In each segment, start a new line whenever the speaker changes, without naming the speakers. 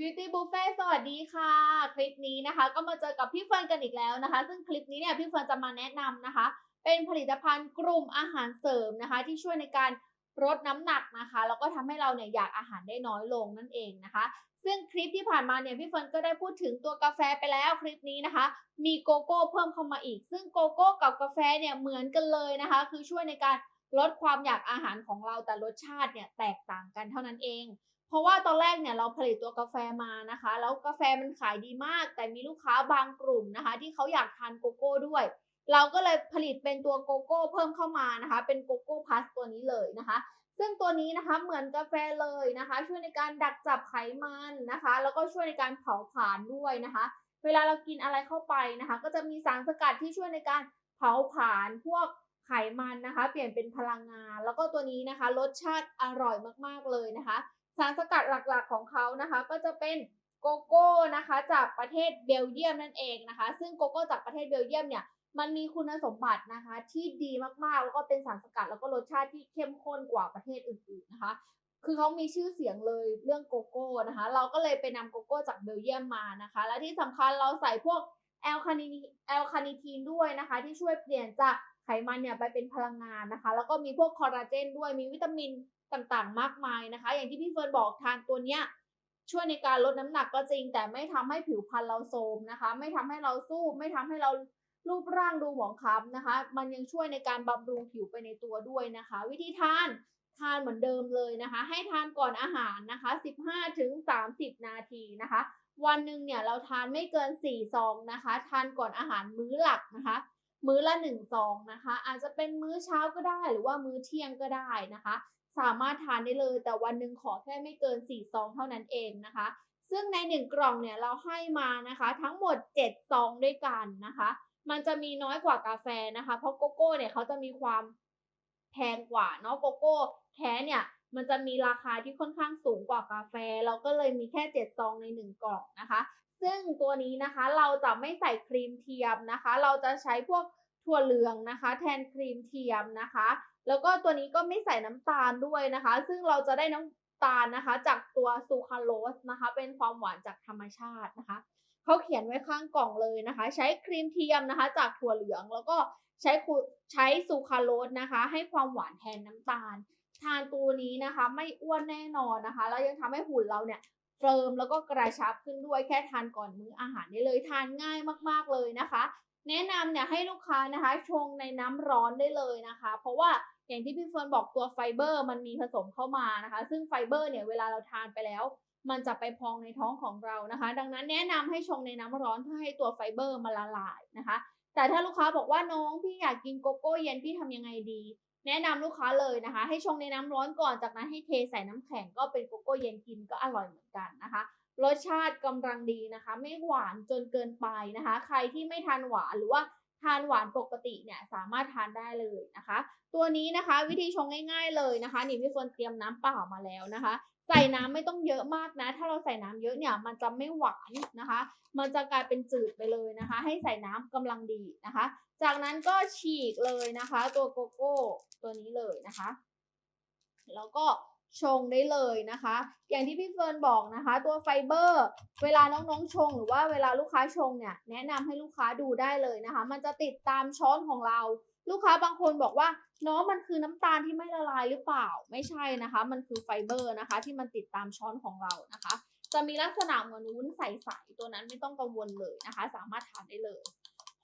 Beauty Buffet สวัสดีค่ะ คลิปนี้นะคะ ก็มาเจอกับพี่เฟิร์นกันอีกแล้วนะคะ ซึ่งคลิปนี้เนี่ยพี่เฟิร์นจะมาแนะนำนะคะ เป็นผลิตภัณฑ์กลุ่มอาหารเสริมนะคะ ที่ช่วยในการลดน้ำหนักนะคะ แล้วก็ทำให้เราเนี่ยอยากอาหารได้น้อยลงนั่นเองนะคะ ซึ่งคลิปที่ผ่านมาเนี่ยพี่เฟิร์นก็ได้พูดถึงตัวกาแฟไปแล้วคลิปนี้นะคะ มีโกโก้เพิ่มเข้ามาอีก ซึ่งโกโก้กับกาแฟเนี่ยเหมือนกันเลยนะคะ คือช่วยในการ ลดความอยากอาหารของเราแต่รสชาติเนี่ยแตกต่างกันเท่านั้นเอง เพราะว่าตอนแรกเนี่ยเราผลิตตัวกาแฟมานะคะ แล้วกาแฟมันขายดีมาก แต่มีลูกค้าบางกลุ่มนะคะ ที่เขาอยากทานโกโก้ด้วย เราก็เลยผลิตเป็นตัวโกโก้เพิ่มเข้ามานะคะ เป็นโกโก้พัสตัวนี้เลยนะคะ ซึ่งตัวนี้นะคะเหมือนกาแฟเลยนะคะ ช่วยในการดักจับไขมันนะคะ แล้วก็ช่วยในการเผาผลาญด้วยนะคะ เวลาเรากินอะไรเข้าไปนะคะ ก็จะมีสารสกัดที่ช่วยในการเผาผลาญพวก ไขมันนะคะ เปลี่ยนเป็นพลังงาน แล้วก็ตัวนี้นะคะ รสชาติอร่อยมากๆเลยนะคะ สารสกัดหลักๆของเขานะคะ ก็จะเป็นโกโก้นะคะ จากประเทศเบลเยียมนั่นเองนะคะ ซึ่งโกโก้จากประเทศเบลเยียมเนี่ยมันมีคุณสมบัตินะคะที่ดีมากๆ แล้วก็เป็นสารสกัดแล้วก็รสชาติที่เข้มข้นกว่าประเทศอื่นๆนะคะ คือเขามีชื่อเสียงเลยเรื่องโกโก้นะคะ เราก็เลยไปนำโกโก้จากเบลเยียมมานะคะ และที่สำคัญเราใส่พวกแอลคานิแอลคานิทีนด้วยนะคะ ที่ช่วยเปลี่ยนจาก ไขมันเนี่ยไปเป็นพลังงานนะคะ แล้วก็มีพวกคอลลาเจนด้วยมีวิตามินต่างๆ มากมายนะคะ อย่างที่พี่เฟิร์นบอกทานตัวเนี้ยช่วยในการลดน้ำหนักก็จริง แต่ไม่ทำให้ผิวพรรณเราโทรมนะคะ ไม่ทำให้เราสู้ ไม่ทำให้เรารูปร่างดูหมองคล้ำนะคะ มันยังช่วยในการบำรุงผิวไปในตัวด้วยนะคะ วิธีทานทานเหมือนเดิมเลยนะคะ ให้ทานก่อนอาหารนะคะ 15ถึง30 นาทีนะคะ วันหนึ่งเนี่ยเราทานไม่เกิน4ซองนะคะ ทานก่อนอาหารมื้อหลักนะคะ มื้อละ1ซองนะคะ อาจจะเป็นมื้อเช้าก็ได้หรือว่ามื้อเที่ยงก็ได้นะคะ สามารถทานได้เลยแต่วันหนึ่งขอแค่ไม่เกิน 4 ซองเท่านั้นเองนะคะ ซึ่งใน 1 กล่องเนี่ยเราให้มานะคะ ทั้งหมด 7 ซองด้วยกันนะคะ มันจะมีน้อยกว่ากาแฟนะคะ เพราะโกโก้เนี่ยเขาจะมีความแพงกว่าเนาะโกโก้แท้เนี่ยมันจะมีราคาที่ค่อนข้างสูงกว่ากาแฟ เราก็เลยมีแค่ 7 ซองใน 1 กล่องนะคะ ซึ่งตัวนี้นะคะเราจะไม่ใส่ครีมเทียมนะคะ เราจะใช้พวกถั่วเหลืองนะคะ แทนครีมเทียมนะคะ แล้วก็ตัวนี้ก็ไม่ใส่น้ำตาลด้วยนะคะ ซึ่งเราจะได้น้ำตาลนะคะ จากตัวซูคราโลสนะคะ เป็นความหวานจากธรรมชาตินะคะเขาเขียนไว้ข้างกล่องเลยนะคะ ใช้ครีมเทียมนะคะ จากถั่วเหลืองแล้วก็ใช้ใช้ซูคราโลสนะคะ ให้ความหวานแทนน้ำตาล ทานตัวนี้นะคะ ไม่อ้วนแน่นอนนะคะ แล้วยังทำให้หุ่นเราเนี่ย เฟิร์มแล้วก็กระชับขึ้นด้วยแค่ทานก่อนมื้ออาหารได้เลยทานง่ายมากๆเลยนะคะ แนะนำเนี่ยให้ลูกค้านะคะชงในน้ำร้อนได้เลยนะคะ เพราะว่าอย่างที่พี่เฟิร์นบอกตัวไฟเบอร์มันมีผสมเข้ามานะคะ ซึ่งไฟเบอร์เนี่ยเวลาเราทานไปแล้ว มันจะไปพองในท้องของเรานะคะ ดังนั้นแนะนำให้ชงในน้ำร้อนเพื่อให้ตัวไฟเบอร์มันละลายนะคะ แต่ถ้าลูกค้าบอกว่าน้องพี่อยากกินโกโก้เย็นพี่ทำยังไงดี แนะนำลูกค้าเลยนะคะ ให้ชงในน้ำร้อนก่อนจากนั้นให้เทใส่น้ำแข็งก็เป็นโกโก้เย็นกินก็อร่อยเหมือนกันนะคะรสชาติกำลังดีนะคะ ไม่หวานจนเกินไปนะคะ ใครที่ไม่ทานหวานหรือว่าทานหวานปกติเนี่ยสามารถทานได้เลยนะคะ ตัวนี้นะคะวิธีชงง่าย ๆเลยนะคะ นี่พี่เฟิร์นเตรียมน้ำเปล่ามาแล้วนะคะ ใส่น้ำไม่ต้องเยอะมากนะ ถ้าเราใส่น้ำเยอะเนี่ยมันจะไม่หวานนะคะ มันจะกลายเป็นจืดไปเลยนะคะ ให้ใส่น้ำกำลังดีนะคะ จากนั้นก็ฉีกเลยนะคะ ตัวโกโก้ตัวนี้เลยนะคะ แล้วก็ ชงได้เลยนะคะ อย่างที่พี่เฟิร์นบอกนะคะ ตัวไฟเบอร์ เวลาน้องๆชง หรือว่าเวลาลูกค้าชงเนี่ยแนะนำให้ลูกค้าดูได้เลยนะคะ มันจะติดตามช้อนของเรา ลูกค้าบางคนบอกว่าน้องมันคือน้ำตาลที่ไม่ละลายหรือเปล่าไม่ใช่นะคะ มันคือไฟเบอร์นะคะ ที่มันติดตามช้อนของเรานะคะ จะมีลักษณะเหมือนวุ้นใสๆตัวนั้นไม่ต้องกังวลเลยนะคะ สามารถทานได้เลย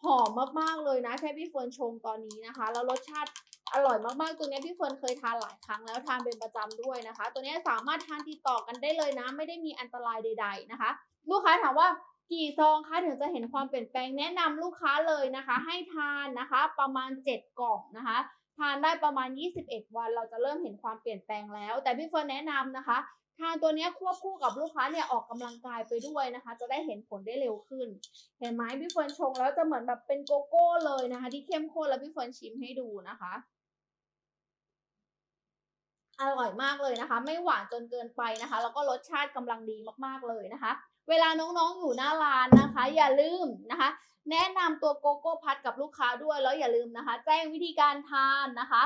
หอมมากๆเลยนะแค่พี่เฟิร์นชงตอนนี้นะคะ แล้วรสชาติ อร่อยมากๆ ตัวนี้พี่เฟิร์นเคยทานหลายครั้งแล้วทานเป็นประจำด้วยนะคะ ตัวนี้สามารถทานติดต่อกันได้เลยนะ ไม่ได้มีอันตรายใด ๆนะคะ ลูกค้าถามว่ากี่ซองคะถึงจะเห็นความเปลี่ยนแปลงแนะนำลูกค้าเลยนะคะ ให้ทานนะคะประมาณ 7 กล่องนะคะทานได้ประมาณ 21 วัน เราจะเริ่มเห็นความเปลี่ยนแปลงแล้ว แต่พี่เฟิร์นแนะนำนะคะ ทานตัวนี้ควบคู่กับลูกค้าเนี่ยออกกำลังกายไปด้วยนะคะ จะได้เห็นผลได้เร็วขึ้น เห็นไหมพี่เฟิร์นชงแล้วจะเหมือนแบบเป็นโกโก้เลยนะคะ ที่เข้มข้นแล้วพี่เฟิร์นชิมให้ดูนะคะ อร่อยมากเลยนะคะ ไม่หวานจนเกินไปนะคะ แล้วก็รสชาติกำลังดีมากๆเลยนะคะ เวลาน้องๆอยู่หน้าร้านนะคะ อย่าลืมนะคะ แนะนำตัวโกโก้พัดกับลูกค้าด้วยแล้วอย่าลืมนะคะ แจ้งวิธีการทานนะคะ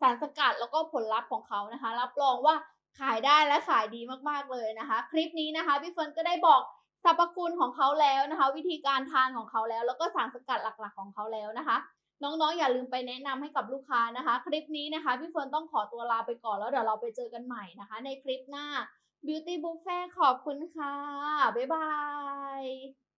สารสกัดแล้วก็ผลลัพธ์ของเขานะคะ รับรองว่าขายได้และขายดีมากๆเลยนะคะ คลิปนี้นะคะพี่เฟิร์นก็ได้บอกสรรพคุณของเขาแล้วนะคะ วิธีการทานของเขาแล้ว แล้วก็สารสกัดหลักๆของเขาแล้วนะคะ น้องๆ อย่าลืมไปแนะนำให้กับลูกค้านะคะ คลิปนี้นะคะ พี่เฟิร์นต้องขอตัวลาไปก่อนแล้วเดี๋ยวเราไปเจอกันใหม่นะคะ ในคลิปหน้า Beauty Buffet ขอบคุณค่ะ บ๊ายบาย